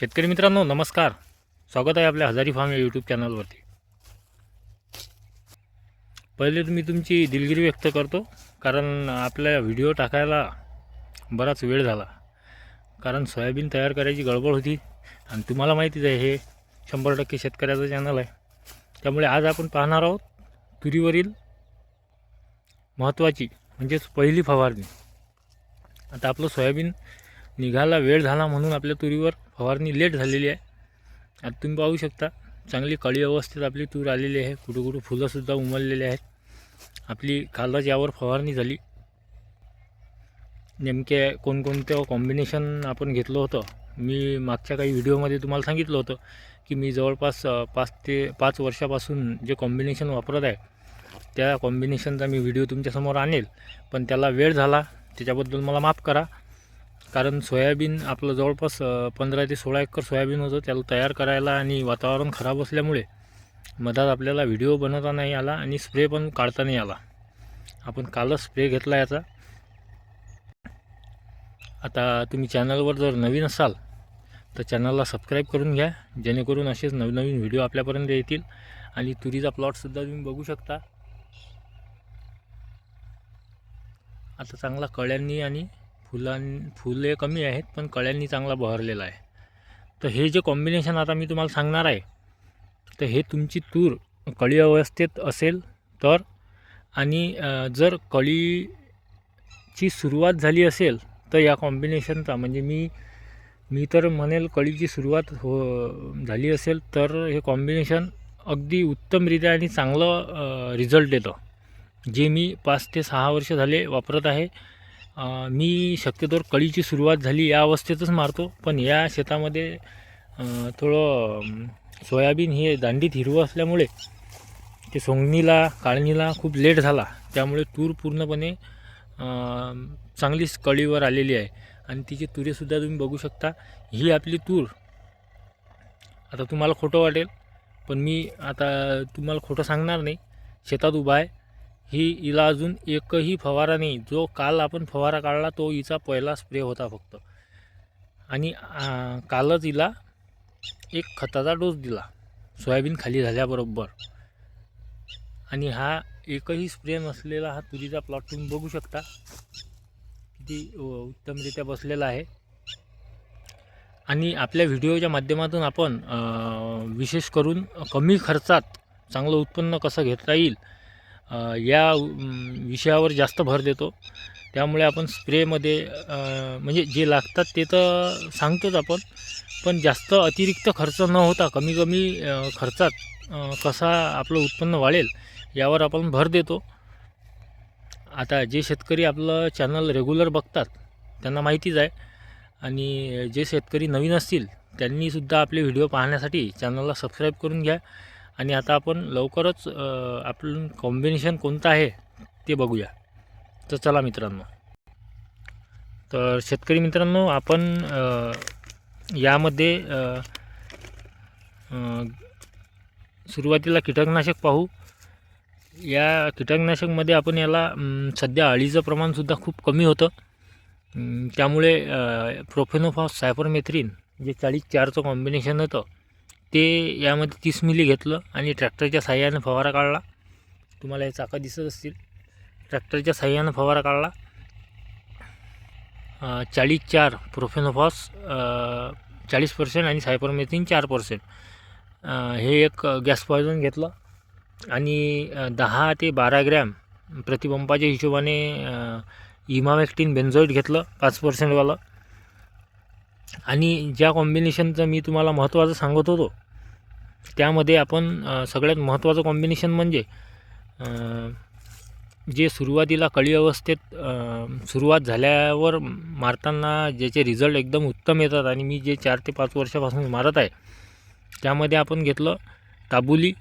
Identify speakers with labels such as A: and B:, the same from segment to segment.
A: शेतकरी मित्रांनो नमस्कार. स्वागत आहे आपल्या हजारी फार्म या यूट्यूब चॅनलवरती पहिले तर मी तुमची दिलगिरी व्यक्त करतो कारण आपल्या व्हिडिओ टाकायला बराच वेळ झाला. कारण सोयाबीन तयार करायची गडबड होती आणि तुम्हाला माहितीच आहे हे शंभर टक्के शेतकऱ्याचं चॅनल आहे. त्यामुळे आज आपण पाहणार आहोत तुरीवरील महत्त्वाची म्हणजेच पहिली फवारणी. आता आपलं सोयाबीन निघायला वेळ झाला म्हणून आपल्या तुरीवर फवारणी लेट झालेली आहे. आता तुम्ही पाहू शकता चांगली कळी अवस्थेत आपली तूर आलेली आहे. कुठं कुठं फुलंसुद्धा उमललेली आहेत. आपली कालच यावर फवारणी झाली. नेमके कोणकोणतं कॉम्बिनेशन आपण घेतलं होतं? मी मागच्या काही व्हिडिओमध्ये तुम्हाला सांगितलं होतं की मी जवळपास पाच ते पाच वर्षापासून जे कॉम्बिनेशन वापरत आहे त्या कॉम्बिनेशनचा मी व्हिडिओ तुमच्यासमोर आणेल. पण त्याला वेळ झाला त्याच्याबद्दल मला माफ करा. कारण सोयाबीन आपलं जवळपास पंधरा ते सोळा एकर सोयाबीन होतं त्याला तयार करायला आणि वातावरण खराब असल्यामुळे मधात आपल्याला व्हिडिओ बनवता नाही आला आणि स्प्रे पण काढता नाही आला. आपण कालच स्प्रे घेतला याचा. आता तुम्ही चॅनलवर जर नवीन असाल तर चॅनलला सबस्क्राईब करून घ्या जेणेकरून असेच नवनवीन व्हिडिओ आपल्यापर्यंत येतील आणि तुरीचा प्लॉटसुद्धा तुम्ही बघू शकता. आता चांगला कळ्यांनी आणि फुलां फुले कमी आहेत पण कळ्यांनी चांगला बहरलेला आहे. तर हे जे कॉम्बिनेशन आता मी तुम्हाला सांगणार आहे तर हे तुमची तूर कळी अवस्थेत असेल तर आणि जर कळीची सुरुवात झाली असेल तर या कॉम्बिनेशनचा म्हणजे मी मी तर म्हणेल कळीची सुरुवात हो झाली असेल तर हे कॉम्बिनेशन अगदी उत्तमरित्या आणि चांगलं रिझल्ट देतं. जे मी पाच ते सहा वर्ष झाले वापरत आहे मी शक्यतोवर कळीची सुरुवात झाली या अवस्थेतच मारतो पण या शेतामध्ये थोडं सोयाबीन हे दांडीत हिरवं असल्यामुळे ते सोंगणीला काळणीला खूप लेट झाला. त्यामुळे तूर पूर्णपणे चांगलीच कळीवर आलेली आहे. आणि तिची तुरेसुद्धा तुम्ही बघू शकता. ही आपली तूर. आता तुम्हाला खोटं वाटेल पण मी आता तुम्हाला खोटं सांगणार नाही. शेतात उभा आहे. ही हिला अजून एकही फवारा नाही. जो काल आपण फवारा काढला तो हिचा पहिला स्प्रे होता फक्त. आणि कालच हिला एक खताचा डोस दिला. सोयाबीन खाली झाल्याबरोबर. आणि हा एकही स्प्रे नसलेला हा तुरीचा प्लॉट तुम्ही बघू शकता. किती उत्तमरित्या बसलेला आहे. आणि आपल्या व्हिडिओच्या माध्यमातून आपण विशेष करून कमी खर्चात चांगलं उत्पन्न कसं घेता येईल या विषयावर जास्त भर देतो. त्यामुळे आपण स्प्रेमध्ये म्हणजे जे लागतात ते तर सांगतोच आपण पण जास्त अतिरिक्त खर्च न होता कमी कमी खर्चात कसा आपलं उत्पन्न वाढेल यावर आपण भर देतो. आता जे शेतकरी आपलं चॅनल रेग्युलर बघतात त्यांना माहितीच आहे. आणि जे शेतकरी नवीन असतील त्यांनीसुद्धा आपले व्हिडिओ पाहण्यासाठी चॅनलला सबस्क्राईब करून घ्या. आणि आता आपण लवकरच आपलं कॉम्बिनेशन कोणतं आहे ते बघूया. तर चला मित्रांनो. तर शेतकरी मित्रांनो आपण यामध्ये सुरुवातीला कीटकनाशक पाहू. या कीटकनाशकमध्ये आपण याला सध्या अळीचं प्रमाणसुद्धा खूप कमी होतं. त्यामुळे प्रोफेनोफॉस सायपरमेथ्रिन जे चाळीस चारचं कॉम्बिनेशन होतं ते यामध्ये तीस मिली घेतलं आणि ट्रॅक्टरच्या साह्यानं फवारा काढला. तुम्हाला हे चाकं दिसत असतील. ट्रॅक्टरच्या साह्यानं फवारा काढला. चाळीस चार प्रोफेनोफॉस चाळीस पर्सेंट आणि सायपरमेथिन चार पर्सेंट हे एक गॅस पॉयझन घेतलं आणि दहा ते बारा ग्रॅम प्रतिपंपाच्या हिशोबाने इमावेक्टिन बेन्झॉईट घेतलं पाच पर्सेंटवालं आणि ज्या कॉम्बिनेशनचं मी तुम्हाला महत्त्वाचं सांगत होतो त्यामध्ये आपण सगळ्यात महत्त्वाचं कॉम्बिनेशन म्हणजे जे सुरुवातीला कळी अवस्थेत सुरुवात झाल्यावर मारताना ज्याचे रिझल्ट एकदम उत्तम येतात आणि मी जे चार ते पाच वर्षापासून मारत आहे त्यामध्ये आपण घेतलं काबुली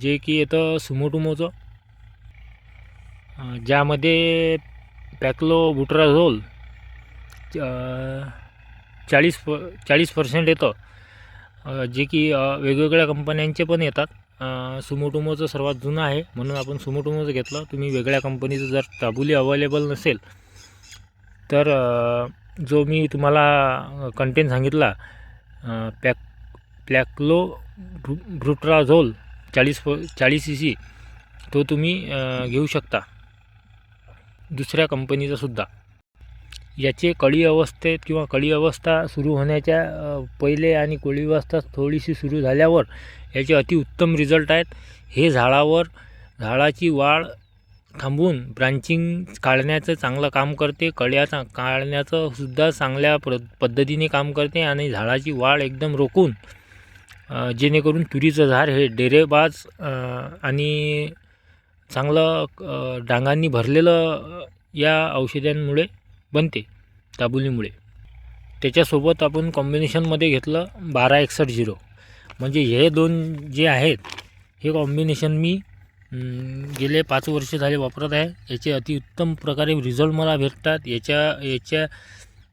A: जे की येतं सुमोटुमोचं ज्यामध्ये पॅक्लो बुटराझोल चाळीस प चाळीस पर्सेंट येतं. जे की वेगवेगळ्या कंपन्यांचे पण येतात. सुमोटोमोचं सर्वात जुनं आहे. म्हणून आपण सुमोटोमोचं घेतलं. तुम्ही वेगळ्या कंपनीचं जर काबुली अवेलेबल नसेल तर जो मी तुम्हाला कंटेंट सांगितला पॅक प्लॅक्लो ब्रु ब्रुट्राझोल चाळीस प चाळीस सी सी तो तुम्ही घेऊ शकता. दुसऱ्या कंपनीचा सुद्धा. याचे कळी अवस्थेत किंवा कळी अवस्था सुरू होण्याच्या पहिले आणि कोळी अवस्था थोडीशी सुरू झाल्यावर याचे अतिउत्तम रिझल्ट आहेत. हे झाडावर झाडाची वाढ थांबवून ब्रांचिंग काढण्याचं चांगलं काम करते. कळ्या चा काढण्याचं सुद्धा चांगल्या प्र पद्धतीने काम करते आणि झाडाची वाढ एकदम रोखून जेणेकरून तुरीचं झाड हे डेरेबाज आणि चांगलं डांगांनी भरलेलं या औषधांमुळे बनते दाबुलीमुळे. त्याच्यासोबत आपण कॉम्बिनेशनमध्ये घेतलं बारा एकसष्ट झिरो. म्हणजे हे दोन जे आहेत हे कॉम्बिनेशन मी गेले पाच वर्ष झाले वापरत आहे. याचे अतिउत्तम प्रकारे रिझल्ट मला भेटतात. याच्या याच्या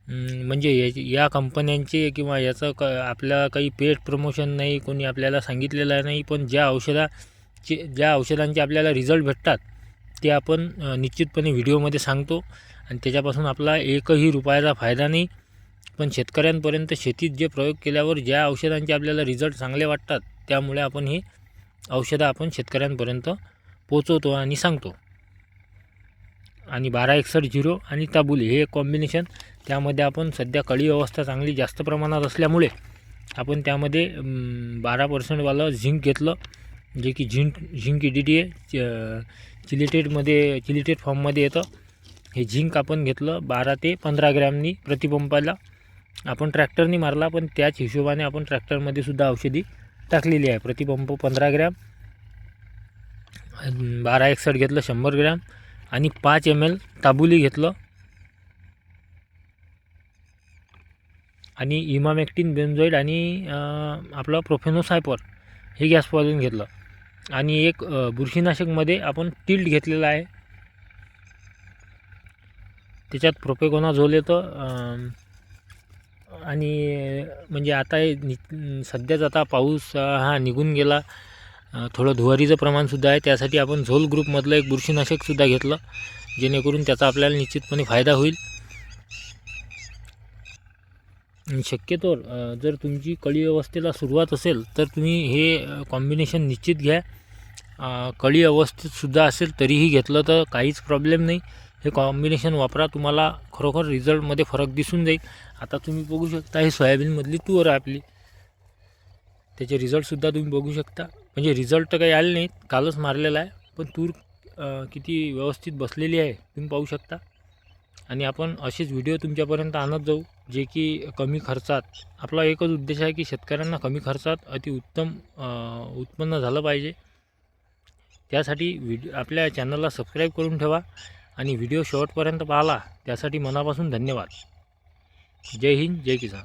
A: म्हणजे या या कंपन्यांचे किंवा याचं क आपल्या काही पेड प्रमोशन नाही कोणी आपल्याला सांगितलेलं नाही पण ज्या औषधाचे ज्या औषधांचे आपल्याला रिझल्ट भेटतात ते आपण निश्चितपणे व्हिडिओमध्ये सांगतो. आणि त्याच्यापासून आपला एकही रुपयाचा फायदा नाही. पण शेतकऱ्यांपर्यंत शेतीत जे प्रयोग केल्यावर ज्या औषधांचे आपल्याला रिझल्ट चांगले वाटतात त्यामुळे आपण हे औषधं आपण शेतकऱ्यांपर्यंत पोचवतो आणि सांगतो. आणि बारा एकसष्ट झिरो आणि ताबुली हे एक कॉम्बिनेशन त्यामध्ये आपण सध्या कळी अवस्था चांगली जास्त प्रमाणात असल्यामुळे आपण त्यामध्ये बारा पर्सेंटवालं झिंक घेतलं. जे की झिंक झिंक डी डी आहे चिलिटेडमध्ये चिलिटेड फॉर्ममध्ये येतं. हे झिंक आपण घेतलं बारा ते पंधरा ग्रॅमनी प्रतिपंपाला. आपण ट्रॅक्टरनी मारला पण त्याच हिशोबाने आपण ट्रॅक्टरमध्ये सुद्धा औषधी टाकलेली आहे. प्रतिपंप पंधरा ग्रॅम बारा एकसठ घेतलं शंभर ग्रॅम आणि पाच एम एल ताबुली घेतलं. आणि इमामेक्टिन बेन्झॉईड आणि आपलं प्रोफेनोसायपर हे गॅस पॉझन घेतलं. आणि एक बुरशीनाशकमध्ये आपण टिल्ट घेतलेला आहे. त्याच्यात प्रोपेकोनाझोल येतं येतो आणि म्हणजे आता हे नि सध्याच आता पाऊस हा निघून गेला. थोडं धुवारीचं प्रमाणसुद्धा आहे. त्यासाठी आपण झोल ग्रुपमधलं एक बुरशीनाशकसुद्धा घेतलं जेणेकरून त्याचा आपल्याला निश्चितपणे फायदा होईल. शक्यतो शक्यतोवर जर तुमची कळी अवस्थेला सुरुवात असेल तर तुम्ही हे कॉम्बिनेशन निश्चित घ्या. कळी अवस्थेतसुद्धा असेल तरीही घेतलं तर काहीच प्रॉब्लेम नाही. हे कॉम्बिनेशन वापरा. तुम्हाला खरोखर रिझल्टमध्ये फरक दिसून जाईल. आता तुम्ही बघू शकता हे सोयाबीनमधली तूर आहे आपली. त्याचे रिझल्टसुद्धा तुम्ही बघू शकता. म्हणजे रिझल्ट तर काही आले नाहीत कालच मारलेला आहे. पण तूर किती व्यवस्थित बसलेली आहे तुम्ही पाहू शकता. आणि आपण असेच व्हिडिओ तुमच्यापर्यंत आणत जाऊ जे की कमी खर्चात. आपला एकच उद्देश आहे की शेतकऱ्यांना कमी खर्चात अतिउत्तम उत्पन्न झालं पाहिजे. त्यासाठी व्हिडिओ आपल्या चॅनलला सबस्क्राईब करून ठेवा. आणि व्हिडिओ शेवटपर्यंत पाहिला. त्यासाठी मनापासून धन्यवाद. जय हिंद जय किसान.